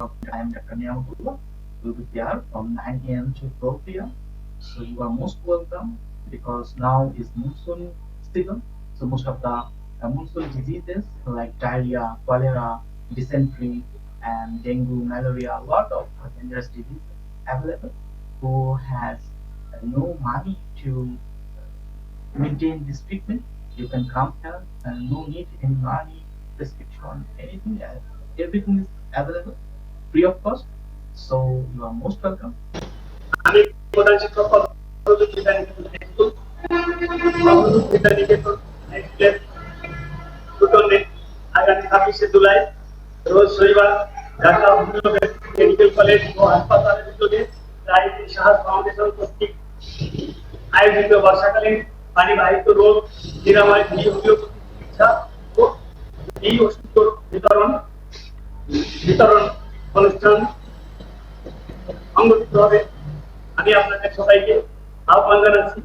I am Dr. Niyamatullah. We'll be there from 9 a.m. to 12 p.m. So you are most welcome because now is monsoon season. So most of the uh, monsoon diseases like diarrhea, cholera, dysentery, and dengue, malaria, a lot of dangerous diseases available. Who has uh, no money to maintain this treatment, you can come here and no need any money, prescription, anything. else. Everything is available free of cost. So you are most welcome. আমি প্রধান শিক্ষক Agradoot Vidyaniketan high school Agradoot Vidyaniketan high স্কুলের দুটনে আগামী ছাব্বিশে জুলাই, রোজ শনিবার Dhaka medical college ও হাসপাতালের উদ্যোগে রায়পুর সাহায্য ফাউন্ডেশন কর্তৃক আয়োজিত বর্ষাকালীন পানিবাহিত রোগ নিরাময় চিকিৎসা ও এই ওষুধ বিতরণ বিতরণ অনুষ্ঠান সংগঠিত হবে। আমি আপনাদের সবাইকে আহ্বান জানাচ্ছি।